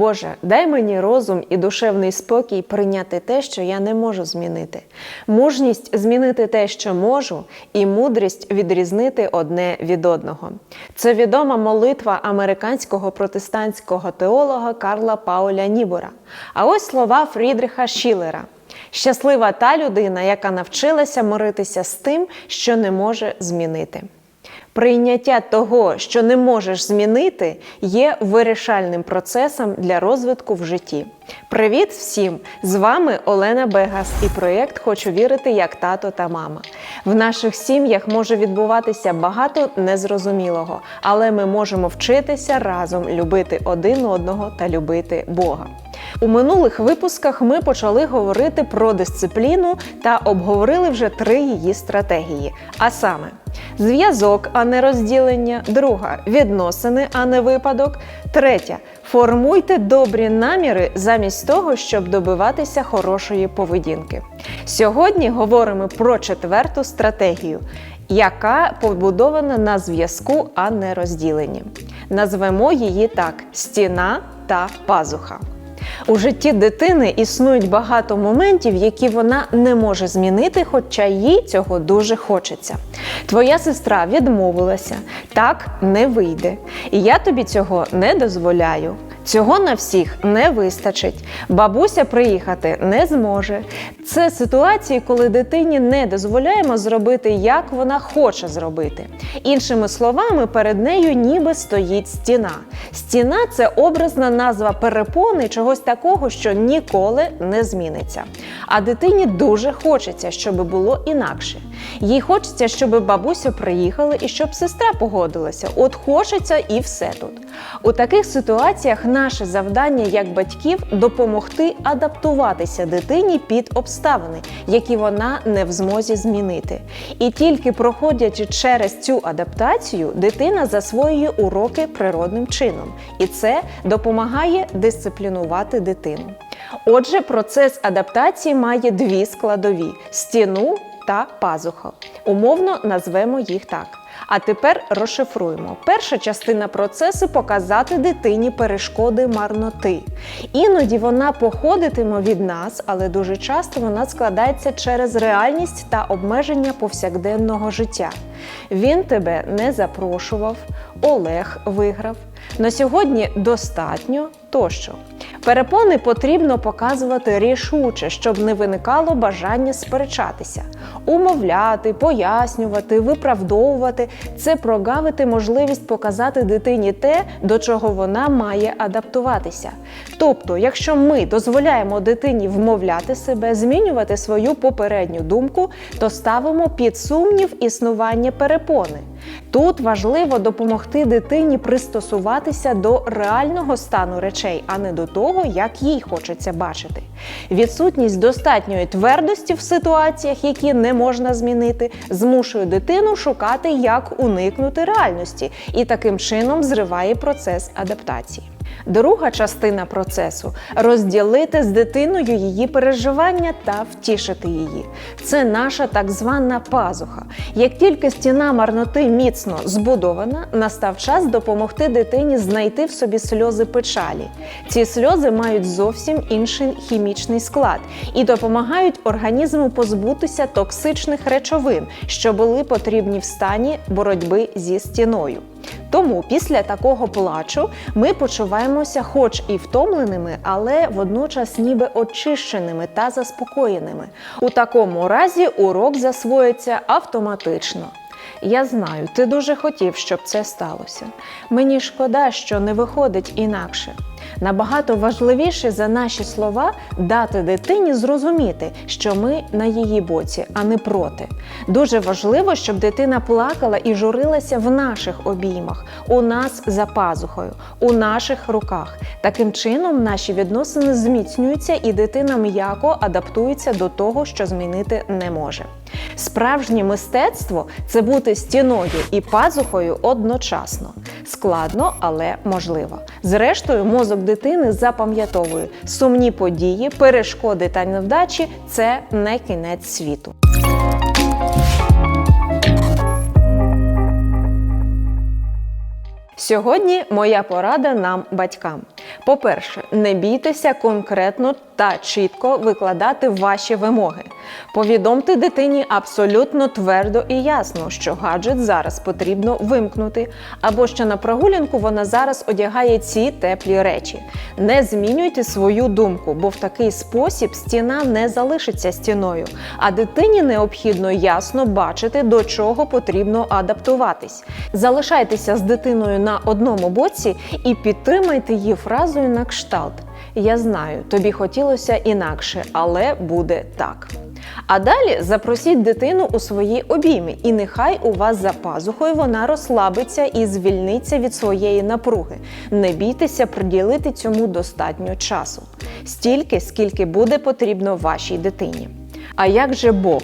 Боже, дай мені розум і душевний спокій прийняти те, що я не можу змінити, мужність змінити те, що можу, і мудрість відрізнити одне від одного. Це відома молитва американського протестантського теолога Карла Пауля Нібора. А ось слова Фрідріха Шілера. Щаслива та людина, яка навчилася миритися з тим, що не може змінити. Прийняття того, що не можеш змінити, є вирішальним процесом для розвитку в житті. Привіт всім! З вами Олена Бегас і проєкт Хочу вірити як тато та мама. В наших сім'ях може відбуватися багато незрозумілого, але ми можемо вчитися разом любити один одного та любити Бога. У минулих випусках ми почали говорити про дисципліну та обговорили вже три її стратегії. А саме, зв'язок, а не розділення, друга відносини, а не випадок. Третя формуйте добрі наміри замість того, щоб добиватися хорошої поведінки. Сьогодні говоримо про четверту стратегію. Яка побудована на зв'язку, а не розділенні. Назвемо її так: стіна та пазуха. У житті дитини існують багато моментів, які вона не може змінити, хоча їй цього дуже хочеться. Твоя сестра відмовилася, так не вийде. І я тобі цього не дозволяю. Цього на всіх не вистачить. Бабуся приїхати не зможе. Це ситуації, коли дитині не дозволяємо зробити, як вона хоче зробити. Іншими словами, перед нею ніби стоїть стіна. Стіна це образна назва перепони чогось такого, що ніколи не зміниться. А дитині дуже хочеться, щоб було інакше. Їй хочеться, щоб бабуся приїхала і щоб сестра погодилася. От хочеться і все тут. У таких ситуаціях наше завдання як батьків допомогти адаптуватися дитині під обставини, які вона не в змозі змінити. І тільки проходячи через цю адаптацію, дитина засвоює уроки природним чином, і це допомагає дисциплінувати дитину. Отже, процес адаптації має дві складові: стіну та пазуха. Умовно назвемо їх так. А тепер розшифруємо. Перша частина процесу показати дитині перешкоди марноти. Іноді вона походитиме від нас, але дуже часто вона складається через реальність та обмеження повсякденного життя. Він тебе не запрошував, Олег виграв. На сьогодні достатньо тощо. Перепони потрібно показувати рішуче, щоб не виникало бажання сперечатися, умовляти, пояснювати, виправдовувати це прогавити можливість показати дитині те, до чого вона має адаптуватися. Тобто, якщо ми дозволяємо дитині вмовляти себе, змінювати свою попередню думку, то ставимо під сумнів існування перепони. Тут важливо допомогти дитині пристосуватися до реального стану речей, а не до того, як їй хочеться бачити. Відсутність достатньої твердості в ситуаціях, які не можна змінити, змушує дитину шукати, як уникнути реальності, і таким чином зриває процес адаптації. Друга частина процесу розділити з дитиною її переживання та втішити її. Це наша так звана пазуха. Як тільки стіна марноти міцно збудована, настав час допомогти дитині знайти в собі сльози печалі. Ці сльози мають зовсім інший хімічний склад і допомагають організму позбутися токсичних речовин, що були потрібні в стані боротьби зі стіною. Тому після такого плачу ми почуваємося, хоч і втомленими, але водночас ніби очищеними та заспокоєними. У такому разі урок засвоїться автоматично. Я знаю, ти дуже хотів, щоб це сталося. Мені шкода, що не виходить інакше. Набагато важливіше за наші слова дати дитині зрозуміти, що ми на її боці, а не проти. Дуже важливо, щоб дитина плакала і журилася в наших обіймах, у нас за пазухою, у наших руках. Таким чином наші відносини зміцнюються, і дитина м'яко адаптується до того, що змінити не може. Справжнє мистецтво це бути стіною і пазухою одночасно. Складно, але можливо. Зрештою, мозок дитини запам'ятовує сумні події, перешкоди та невдачі це не кінець світу. Сьогодні моя порада нам, батькам. По-перше, не бійтеся конкретно та чітко викладати ваші вимоги. Повідомте дитині абсолютно твердо і ясно, що гаджет зараз потрібно вимкнути, або що на прогулянку вона зараз одягає ці теплі речі. Не змінюйте свою думку, бо в такий спосіб стіна не залишиться стіною, а дитині необхідно ясно бачити, до чого потрібно адаптуватись. Залишайтеся з дитиною на одному боці і підтримайте її фразою на кшталт. Я знаю, тобі хотілося інакше, але буде так. А далі запросіть дитину у свої обійми, і нехай у вас за пазухою вона розслабиться і звільниться від своєї напруги. Не бійтеся приділити цьому достатньо часу, стільки, скільки буде потрібно вашій дитині. А як же Бог?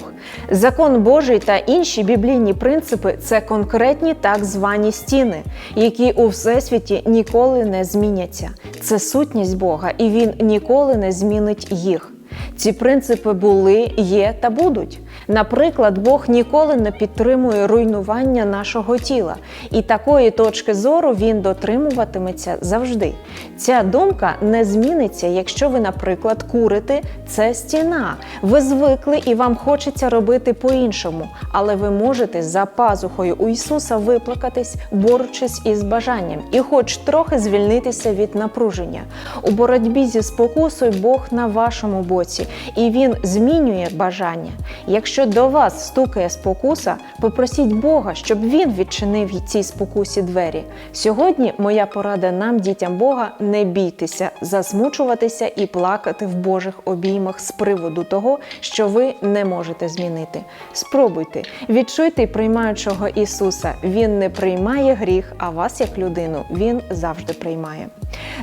Закон Божий та інші біблійні принципи це конкретні так звані стіни, які у всесвіті ніколи не зміняться. Це сутність Бога, і Він ніколи не змінить їх. Ці принципи були, є та будуть. Наприклад, Бог ніколи не підтримує руйнування нашого тіла, і такої точки зору він дотримуватиметься завжди. Ця думка не зміниться, якщо ви, наприклад, курите це стіна. Ви звикли і вам хочеться робити по-іншому, але ви можете за пазухою у Ісуса виплакатись, борючись із бажанням, і хоч трохи звільнитися від напруження. У боротьбі зі спокусою Бог на вашому боці, і Він змінює бажання. Якщо до вас стукає спокуса, попросіть Бога, щоб Він відчинив цій спокусі двері. Сьогодні моя порада нам, дітям Бога, не бійтеся, засмучуватися і плакати в Божих обіймах з приводу того, що ви не можете змінити. Спробуйте, відчуйте приймаючого Ісуса. Він не приймає гріх, а вас як людину Він завжди приймає.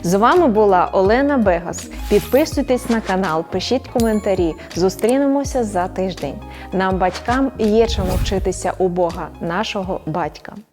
З вами була Олена Бегас. Підписуйтесь на канал, пишіть коментарі. Зустрінемося за тиждень. Нам, батькам, є чому вчитися у Бога, нашого батька.